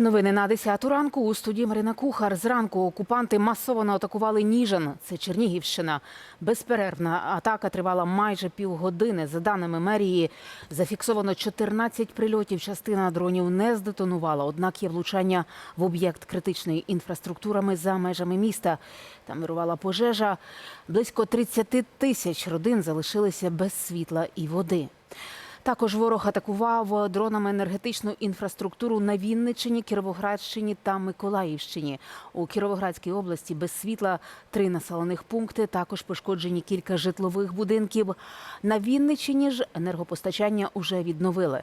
Новини на 10 ранку у студії Марина Кухар. Зранку окупанти масово атакували Ніжин. Це Чернігівщина. Безперервна атака тривала майже півгодини. За даними мерії, зафіксовано 14 прильотів. Частина дронів не здетонувала. Однак є влучання в об'єкт критичної інфраструктурами за межами міста. Там вирувала пожежа. Близько 30 тисяч родин залишилися без світла і води. Також ворог атакував дронами енергетичну інфраструктуру на Вінниччині, Кіровоградщині та Миколаївщині. У Кіровоградській області без світла три населених пункти. Також пошкоджені кілька житлових будинків. На Вінниччині ж енергопостачання уже відновили.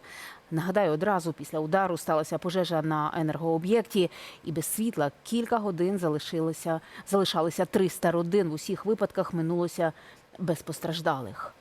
Нагадаю, одразу після удару сталася пожежа на енергооб'єкті, і без світла кілька годин залишилося залишалися 300 родин. В усіх випадках минулося без постраждалих.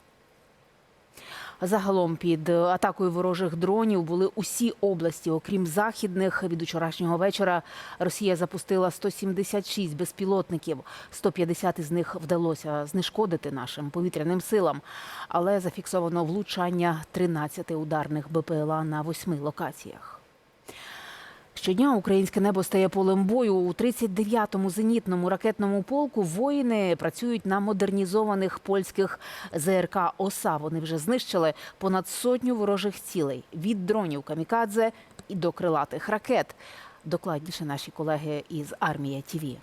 Загалом під атакою ворожих дронів були усі області, окрім західних. Від учорашнього вечора Росія запустила 176 безпілотників. 150 із них вдалося знешкодити нашим повітряним силам, але зафіксовано влучання 13 ударних БПЛА на восьми локаціях. Щодня українське небо стає полем бою. У 39-му зенітному ракетному полку воїни працюють на модернізованих польських ЗРК ОСА. Вони вже знищили понад сотню ворожих цілей від дронів камікадзе і до крилатих ракет. Докладніше наші колеги із армія ТІВІ.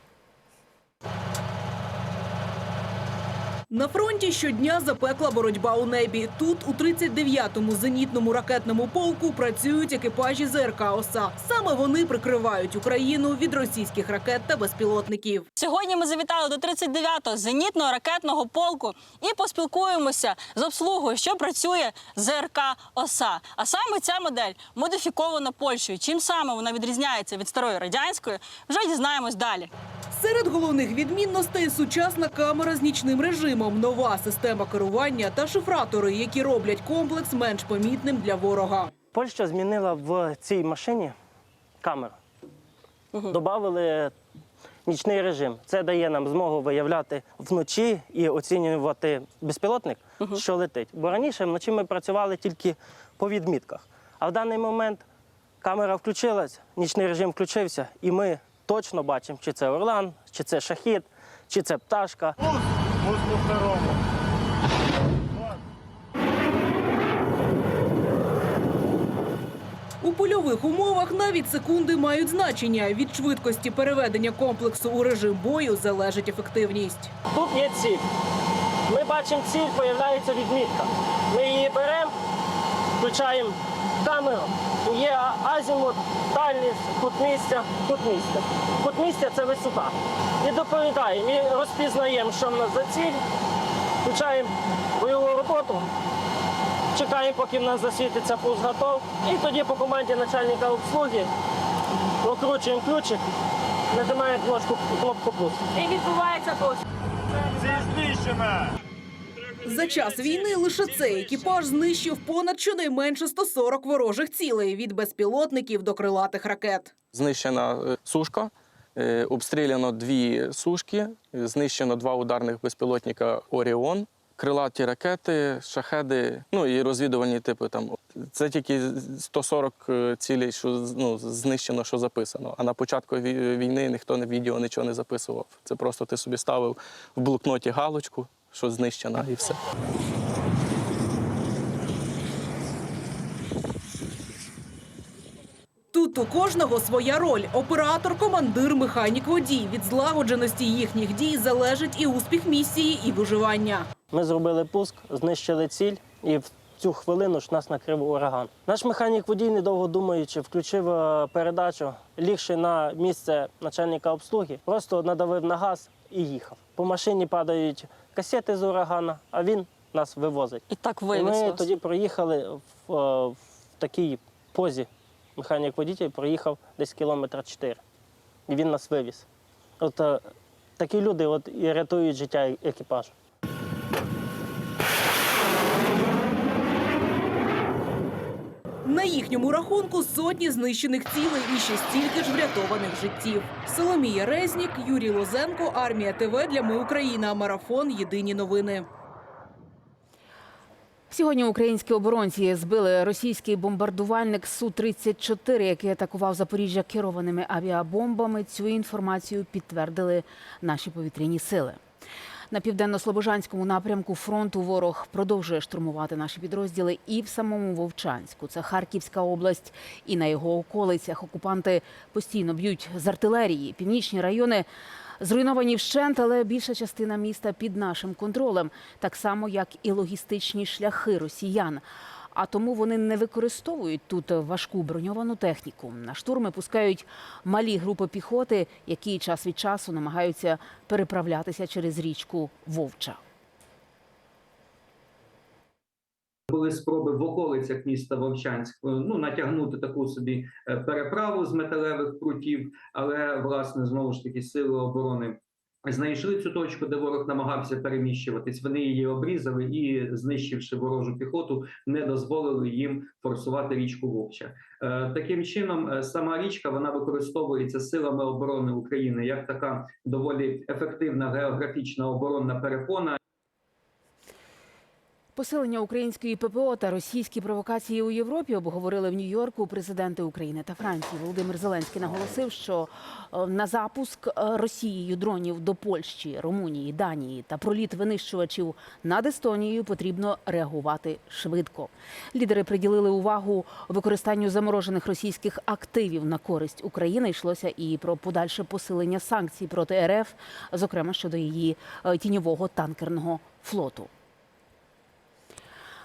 На фронті щодня запекла боротьба у небі. Тут, у 39-му зенітному ракетному полку, працюють екіпажі ЗРК ОСА. Саме вони прикривають Україну від російських ракет та безпілотників. Сьогодні ми завітали до 39-го зенітного ракетного полку і поспілкуємося з обслугою, що працює ЗРК ОСА. А саме ця модель модифікована Польщею. Чим саме вона відрізняється від старої радянської, вже дізнаємось далі. Серед головних відмінностей сучасна камера з нічним режимом, нова система керування та шифратори, які роблять комплекс менш помітним для ворога. Польща змінила в цій машині камеру. Добавили нічний режим. Це дає нам змогу виявляти вночі і оцінювати безпілотник, що летить. Бо раніше вночі ми працювали тільки по відмітках. А в даний момент камера включилась, нічний режим включився, і ми точно бачимо, чи це орлан, чи це шахід, чи це пташка. У польових умовах навіть секунди мають значення. Від швидкості переведення комплексу у режим бою залежить ефективність. Тут є ціль. Ми бачимо ціль, появляється відмітка. Ми її беремо, включаємо камеру. Є азімут, дальність, кут місця, кут місця. Кут місця це висота. І доповідаємо, і розпізнаємо, що в нас за ціль, включаємо бойову роботу, чекаємо, поки в нас засвітиться пуск готов. І тоді по команді начальника обслуги викручуємо ключик, нажимаємо кнопку, кнопку пуск. І відбувається пуск. За час війни лише цей екіпаж знищив понад щонайменше 140 ворожих цілей від безпілотників до крилатих ракет. Знищена е, сушка, е, обстріляно дві сушки, знищено два ударних безпілотника Оріон, крилаті ракети, шахеди, ну і розвідувальні типи. Там це тільки 140 е, цілей, що ну, знищено, що записано. А на початку війни ніхто на відео нічого не записував. Це просто ти собі ставив в блокноті галочку, що знищена, і все. Тут у кожного своя роль: оператор, командир, механік, водій. Від злагодженості їхніх дій залежить і успіх місії, і виживання. Ми зробили пуск, знищили ціль, і в цю хвилину ж нас накрив ураган. Наш механік водій, недовго думаючи, включив е, передачу, лігши на місце начальника обслуги, просто надавив на газ і їхав. По машині падають касети з урагана, а він нас вивозить. І так І ми вас. тоді проїхали в, е, в такій позі. Механік водій проїхав десь кілометра 4. І він нас вивіз. От е, такі люди от, і рятують життя екіпажу. На їхньому рахунку сотні знищених цілей і ще стільки ж врятованих життів. Соломія Резнік, Юрій Лозенко, Армія ТВ для Ми Україна. Марафон. Єдині новини. Сьогодні українські оборонці збили російський бомбардувальник Су-34, який атакував Запоріжжя керованими авіабомбами. Цю інформацію підтвердили наші повітряні сили. На південно-слобожанському напрямку фронту ворог продовжує штурмувати наші підрозділи і в самому Вовчанську. Це Харківська область, і на його околицях окупанти постійно б'ють з артилерії. Північні райони зруйновані вщент, але більша частина міста під нашим контролем, так само як і логістичні шляхи росіян. А тому вони не використовують тут важку броньовану техніку. На штурми пускають малі групи піхоти, які час від часу намагаються переправлятися через річку Вовча. Були спроби в околицях міста Вовчанськ ну натягнути таку собі е, переправу з металевих прутів, але власне знову ж таки сили оборони знайшли цю точку, де ворог намагався переміщуватись. Вони її обрізали і, знищивши ворожу піхоту, не дозволили їм форсувати річку Вовча. Е, Таким чином, е, сама річка вона використовується силами оборони України як така доволі ефективна географічна оборонна перепона. Посилення української ППО та російські провокації у Європі обговорили в Нью-Йорку президенти України та Франції. Володимир Зеленський наголосив, що е, на запуск е, Росією дронів до Польщі, Румунії, Данії та проліт винищувачів над Естонією потрібно реагувати швидко. Лідери приділили увагу використанню заморожених російських активів на користь України. Йшлося і про подальше посилення санкцій проти РФ, зокрема щодо її е, тіньового танкерного флоту.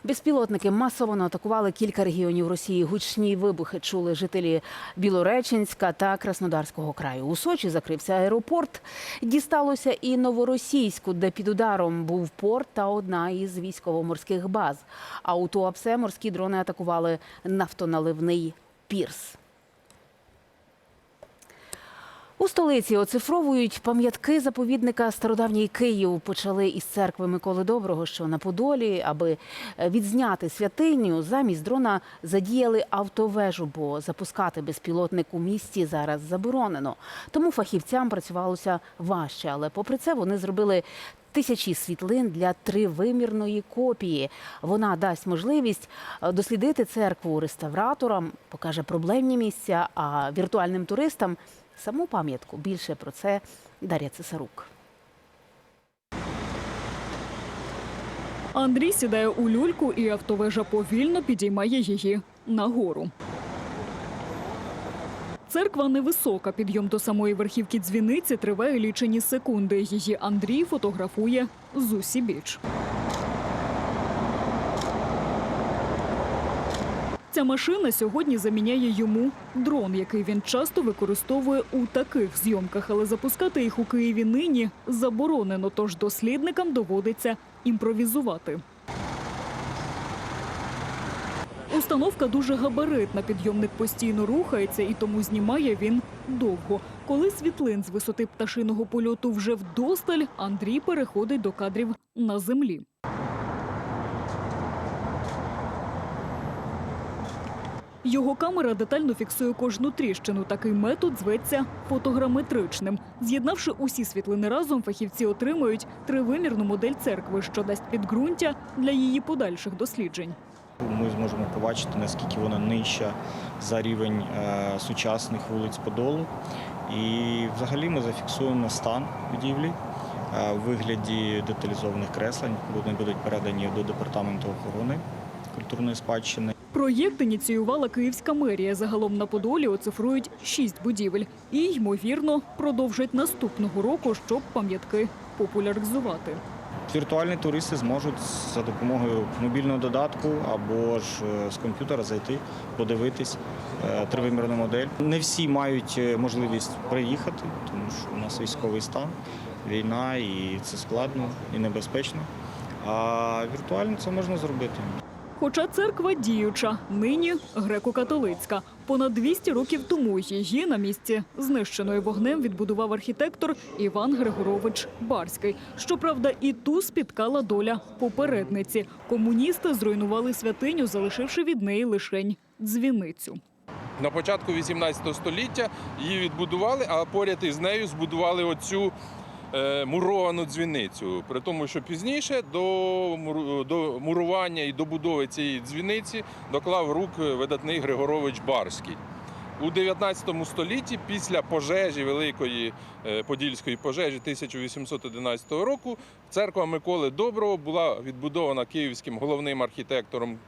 Безпілотники масово атакували кілька регіонів Росії. Гучні вибухи чули жителі Білореченська та Краснодарського краю. У Сочі закрився аеропорт. Дісталося і новоросійську, де під ударом був порт та одна із військово-морських баз. А у Туапсе морські дрони атакували нафтоналивний пірс. У столиці оцифровують пам'ятки заповідника Стародавній Київ. Почали із церкви Миколи Доброго, що на Подолі, аби відзняти святиню, замість дрона задіяли автовежу, бо запускати безпілотник у місті зараз заборонено. Тому фахівцям працювалося важче. Але попри це вони зробили тисячі світлин для тривимірної копії. Вона дасть можливість е, дослідити церкву реставраторам, покаже проблемні місця, а віртуальним туристам саму пам'ятку. Більше про це Дар'я Цесарук. Андрій сідає у люльку, і автовежа повільно підіймає її нагору. Церква невисока. Підйом до самої верхівки дзвіниці триває лічені секунди. Її Андрій фотографує з усібіч. Ця машина сьогодні заміняє йому дрон, який він часто використовує у таких зйомках, але запускати їх у Києві нині заборонено, тож дослідникам доводиться імпровізувати. Установка дуже габаритна. Підйомник постійно рухається і тому знімає він довго. Коли світлин з висоти пташиного польоту вже вдосталь, Андрій переходить до кадрів на землі. Його камера детально фіксує кожну тріщину. Такий метод зветься фотограметричним. З'єднавши усі світлини разом, фахівці отримують тривимірну модель церкви, що дасть підґрунтя для її подальших досліджень. Ми зможемо побачити, наскільки вона нижча за рівень е, сучасних вулиць Подолу. І взагалі ми зафіксуємо стан будівлі е, в вигляді деталізованих креслень. Вони будуть передані до департаменту охорони культурної спадщини. Проєкт ініціювала Київська мерія. Загалом на Подолі оцифрують шість будівель і, ймовірно, продовжать наступного року, щоб пам'ятки популяризувати. Віртуальні туристи зможуть за допомогою мобільного додатку або ж е, з комп'ютера зайти, подивитись е, тривимірну модель. Не всі мають е, можливість приїхати, тому що у нас військовий стан, війна, і це складно і небезпечно. А віртуально це можна зробити. Хоча церква діюча, нині греко-католицька. Понад 200 років тому її на місці знищеної вогнем відбудував архітектор Іван Григорович Барський. Щоправда, і ту спіткала доля попередниці. Комуністи зруйнували святиню, залишивши від неї лишень дзвіницю. На початку 18 століття її відбудували, а поряд із нею збудували оцю муровану дзвіницю. При тому, що пізніше до, до мурування і добудови цієї дзвіниці доклав рук видатний Григорович Барський. У 19 столітті, після пожежі великої е, подільської пожежі 1811 року, церква Миколи Доброго була відбудована київським головним архітектором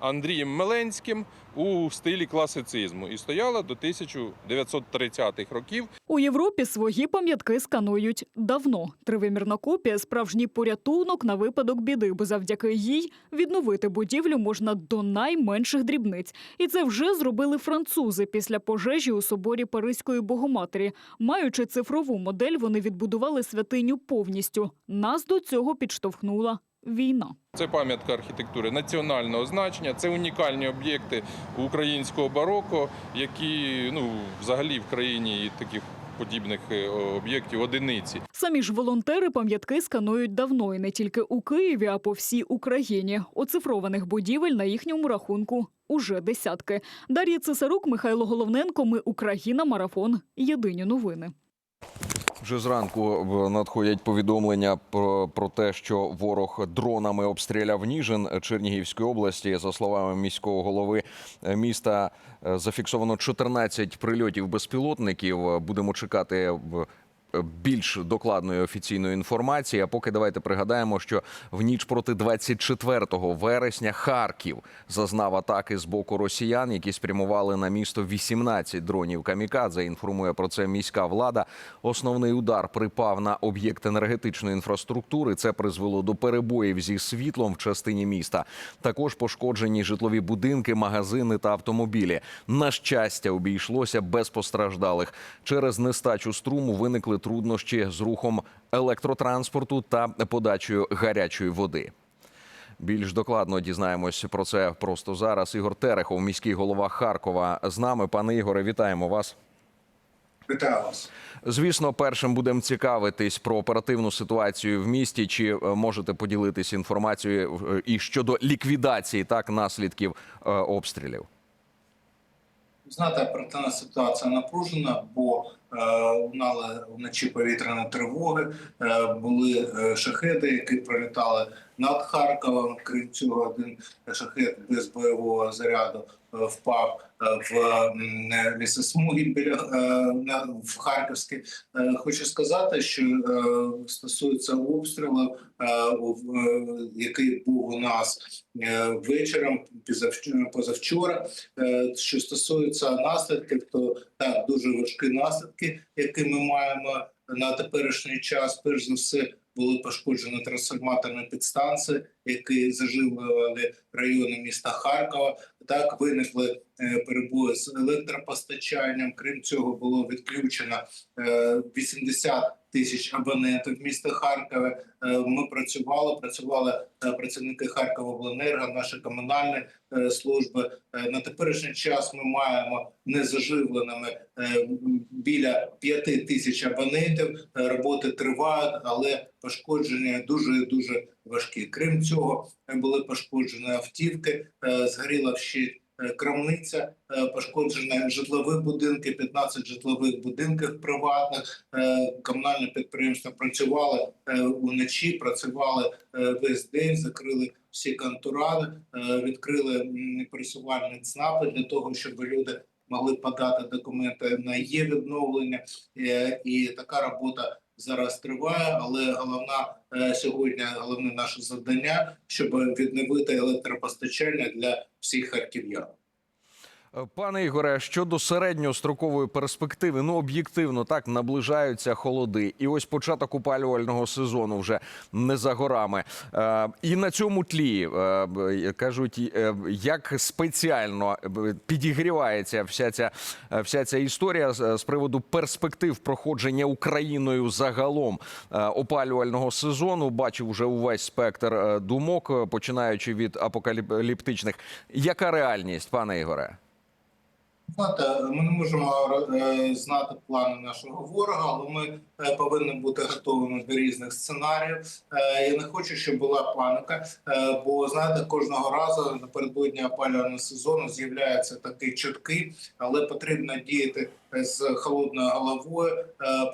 Андрієм Меленським у стилі класицизму і стояла до 1930-х років. У Європі свої пам'ятки сканують давно. Тривимірна копія справжній порятунок на випадок біди, бо завдяки їй відновити будівлю можна до найменших дрібниць. І це вже зробили французи після пожежі у соборі Паризької Богоматері. Маючи цифрову модель, вони відбудували святиню повністю. Нас до цього підштовхнула війна. Це пам'ятка архітектури національного значення, це унікальні об'єкти українського бароко, які ну, взагалі в країні і таких подібних е, об'єктів одиниці. Самі ж волонтери пам'ятки сканують давно і не тільки у Києві, а по всій Україні. Оцифрованих будівель на їхньому рахунку уже десятки. Дар'я Цесарук, Михайло Головненко. Ми Україна. Марафон. Єдині новини. Вже зранку надходять повідомлення про, про те, що ворог дронами обстріляв Ніжин Чернігівської області. За словами міського голови міста, е, зафіксовано 14 прильотів безпілотників. Будемо чекати більш докладної офіційної інформації. А поки давайте пригадаємо, що в ніч проти 24 вересня Харків зазнав атаки з боку росіян, які спрямували на місто 18 дронів камікадзе. Інформує про це міська влада. Основний удар припав на об'єкт енергетичної інфраструктури. Це призвело до перебоїв зі світлом в частині міста. Також пошкоджені житлові будинки, магазини та автомобілі. На щастя, обійшлося без постраждалих. Через нестачу струму виникли труднощі з рухом електротранспорту та подачею гарячої води. Більш докладно дізнаємось про це просто зараз. Ігор Терехов, міський голова Харкова, з нами. Пане Ігоре, вітаємо вас. Вітаю вас. Звісно, першим будемо цікавитись про оперативну ситуацію в місті. Чи е, можете поділитись інформацією е, і щодо ліквідації так наслідків е, обстрілів? Знаєте, оперативна ситуація напружена, бо лунали вночі повітряні тривоги, е, були шахети, шахеди, які пролітали над Харковом. Крім цього, один шахет без бойового заряду е, впав е, в м, лісосмуги біля е, в Харківській. Е, Хочу сказати, що е, стосується обстрілу, е, е, який був у нас е, вечором позавчора. Е, Що стосується наслідків, то так дуже важкі наслідки, які ми маємо на теперішній час. Перш за все були пошкоджені трансформаторні підстанції, які заживлювали райони міста Харкова. Так виникли е, перебої з електропостачанням. Крім цього, було відключено е, 80 тисяч абонентів міста Харкова. Е, Ми працювали, працювали е, працівники Харковобленерго, наші комунальні е, служби. На теперішній час ми маємо незаживленими біля 5 тисяч абонентів. Роботи тривають, але пошкодження дуже дуже важкі. Крім цього, були пошкоджені автівки, згоріла вщент е, крамниця, е, пошкоджені житлові будинки, 15 житлових будинків приватних. Е, Комунальне підприємство працювали е, уночі, працювали е, весь день, закрили всі контурани, е, відкрили пересувальні ЦНАПи для того, щоб люди могли подати документи на є відновлення, Е, і така робота зараз триває. Але головна е, сьогодні головне наше завдання, щоб відновити електропостачання для всіх харків'ян. Е, Пане Ігоре, щодо середньострокової перспективи, ну об'єктивно так наближаються холоди, і ось початок опалювального сезону вже не за горами. Е, і на цьому тлі е, кажуть, е, як спеціально е, підігрівається вся ця вся ця історія з, приводу перспектив проходження Україною загалом опалювального сезону. Бачив вже увесь спектр думок, починаючи від апокаліптичних. Яка реальність, пане Ігоре? Знаєте, ми не можемо е, знати плани нашого ворога, але ми е, повинні бути готовими до різних сценаріїв. Е, Я не хочу, щоб була паніка, е, бо знаєте, кожного разу напередодні опалювального сезону з'являються такі чутки, але потрібно діяти з холодною головою.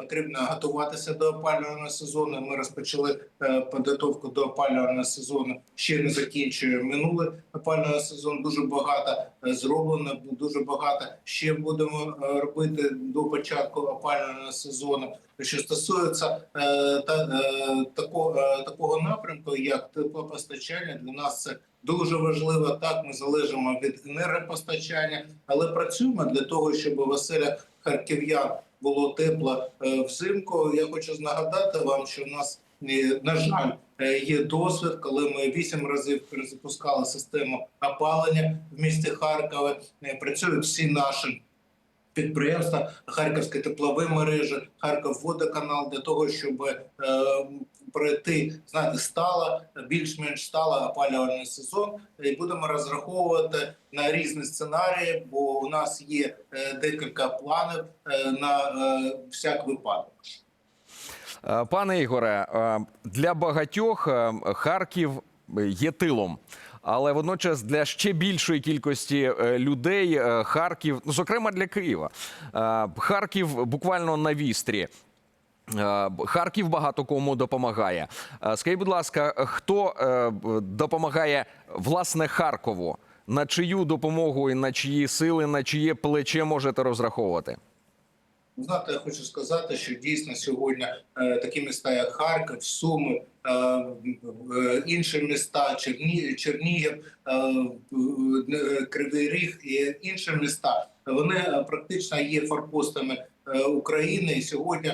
Потрібно готуватися до опалювального сезону. Ми розпочали підготовку до опалювального сезону. Ще не закінчує минулий опалювальний сезон. Дуже багато зроблено, дуже багато ще будемо робити до початку опалювального сезону. Що стосується е, та, е, такого, е, такого напрямку, як теплопостачання, для нас це дуже важливо. Так, ми залежимо від енергопостачання, але працюємо для того, щоб в оселях харків'ян було тепло е, взимку. Я хочу нагадати вам, що в нас е, на жаль е, є досвід, коли ми вісім разів перезапускали систему опалення в місті Харкові. Е, Працюють всі наші підприємства, Харківські теплові мережі, Харківводоканал для того, щоб е, пройти знаєте, стало, більш-менш стало опалювальний сезон, і будемо розраховувати на різні сценарії, бо у нас є е, декілька планів е, на е, всяк випадок. Пане Ігоре, для багатьох Харків є тилом. Але водночас для ще більшої кількості е, людей е, Харків, ну зокрема для Києва, е, Харків буквально на вістрі. Харків багато кому допомагає. Скажіть, будь ласка, хто допомагає власне Харкову? На чию допомогу і на чиї сили, на чиє плече можете розраховувати? Знаєте, я хочу сказати, що дійсно сьогодні е, такі міста, як Харків, Суми, е, е, інші міста, Черні, Чернігів, Кривий Ріг і інші міста, вони практично є форпостами України. І сьогодні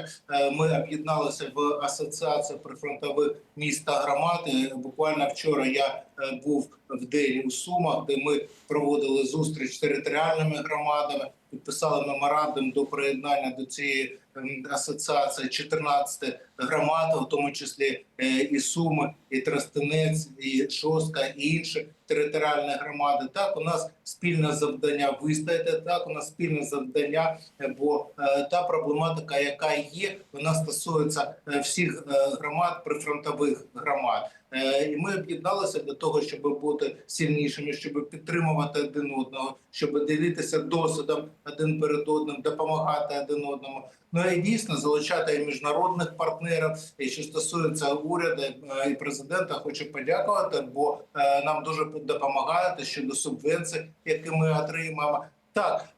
ми об'єдналися в асоціацію прифронтових міст та громад. І Буквально вчора я був в день у Сумах, де ми проводили зустріч з територіальними громадами підписали меморандум до приєднання до цієї ем, асоціації 14 громад, в тому числі е, і Суми, і Тростенець, і Шостка, і інші територіальні громади. Так, у нас спільне завдання вистояти. Так, у нас спільне завдання, е, бо е, та проблематика, яка є, вона стосується всіх громад, прифронтових громад. Е, І ми об'єдналися для того, щоб бути сильнішими, щоб підтримувати один одного, щоб ділитися досвідом один перед одним, допомагати один одному. Ну і дійсно залучати і міжнародних партнерів. І що стосується уряду е, і президента, хочу подякувати, бо е, нам дуже допомагають щодо субвенцій, які ми отримаємо. Так,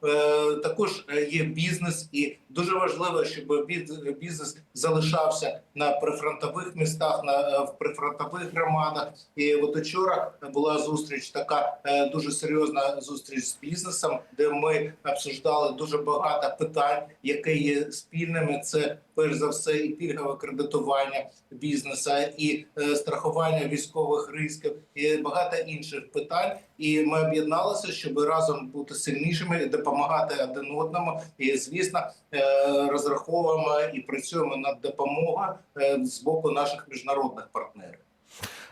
також є бізнес, і дуже важливо, щоб бізнес залишався на прифронтових містах, на е, в прифронтових громадах. І от вчора була зустріч, така е, дуже серйозна зустріч з бізнесом, де ми обсуждали дуже багато питань, які є спільними. Це перш за все і пільгове кредитування бізнесу, і е, страхування військових ризиків, і багато інших питань. І ми об'єдналися, щоб разом бути сильнішими, допомагати один одному. І звісно, розраховуємо і працюємо над допомогою з боку наших міжнародних партнерів.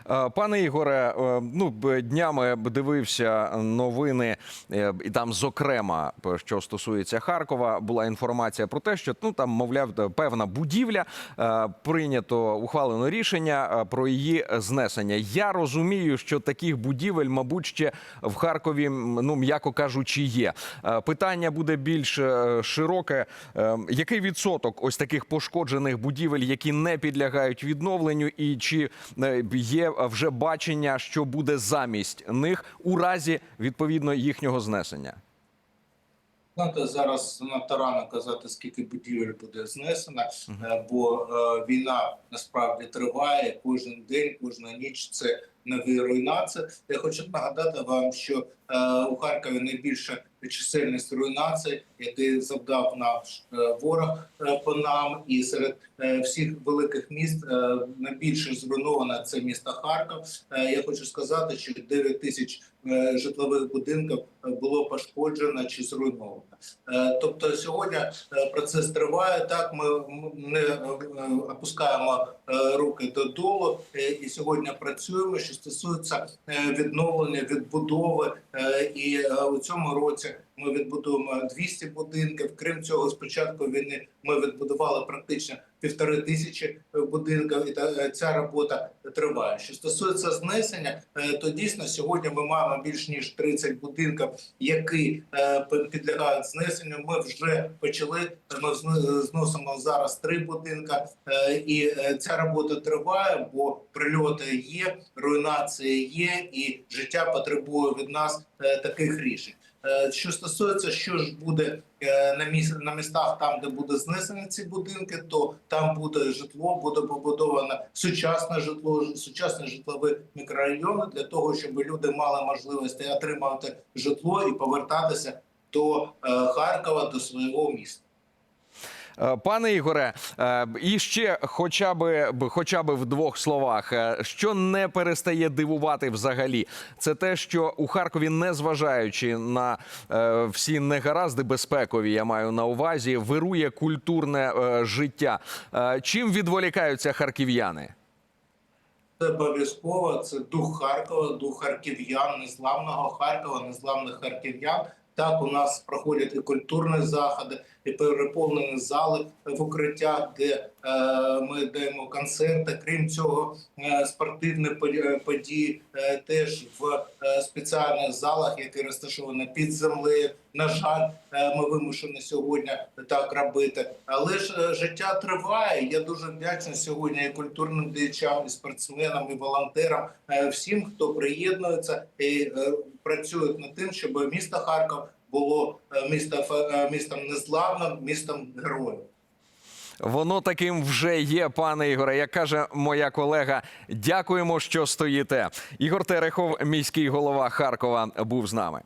Е, Пане Ігоре, е, ну днями дивився новини, е, і там, зокрема, що стосується Харкова, була інформація про те, що ну там, мовляв, певна будівля прийнято ухвалено рішення про її знесення. Я розумію, що таких будівель, мабуть, ще в Харкові, ну м'яко кажучи, є. Питання буде більш широке. Який відсоток ось таких пошкоджених будівель, які не підлягають відновленню, і чи є вже бачення, що буде замість них у разі відповідно їхнього знесення? Знаєте, зараз надто рано казати, скільки будівель буде знесено, е, бо е, війна насправді триває кожен день, кожна ніч це нові руйнації. Я хочу нагадати вам, що е, у Харкові найбільша чисельність руйнацій, який завдав наш е, ворог е, по нам, і серед всіх великих міст найбільше зруйновано це місто Харків. Я хочу сказати, що 9 тисяч житлових будинків було пошкоджено чи зруйновано. Тобто сьогодні процес триває. Так ми не опускаємо руки додолу і сьогодні працюємо. Що стосується е, відновлення, відбудови, е, і е, у цьому році Ми відбудуємо 200 будинків. Крім цього, з початку війни ми відбудували практично півтори тисячі будинків, і та- ця робота триває. Що стосується знесення, е, то дійсно сьогодні ми маємо більш ніж 30 будинків, які е, підлягають знесенню. Ми вже почали. Ми зносимо зараз три будинки, е, і е, ця робота триває, бо прильоти є, руйнація є, і життя потребує від нас е, таких рішень. Е, Що стосується, що ж буде е, на міс на містах, там де буде знесені ці будинки, то там буде житло, буде побудовано сучасне житло, сучасні житлові мікрорайони для того, щоб люди мали можливість отримати житло і повертатися до е, Харкова, до свого міста. Е, Пане Ігоре, е, і ще хоча б- хоча б в двох словах, е, що не перестає дивувати взагалі, це те, що у Харкові, незважаючи на всі негаразди безпекові, я маю на увазі, вирує культурне життя. Чим відволікаються харків'яни? Це обов'язково це дух Харкова, дух харків'ян, незламного Харкова, незламних харків'ян. Так, у нас проходять і культурні заходи, і переповнені зали в укриттях, де е, ми даємо концерти. Крім цього, е, спортивні е, події теж в спеціальних залах, які розташовані під землею. На жаль, ми вимушені сьогодні так робити. Але ж життя триває. Я дуже вдячний сьогодні і культурним діячам, і спортсменам, і волонтерам, всім, хто приєднується і працює над тим, щоб місто Харків було е, місто, е, містом незламним, містом героїв. Воно таким вже є, пане Ігоре. Як каже моя колега, дякуємо, що стоїте. Ігор Терехов, міський голова Харкова, був з нами.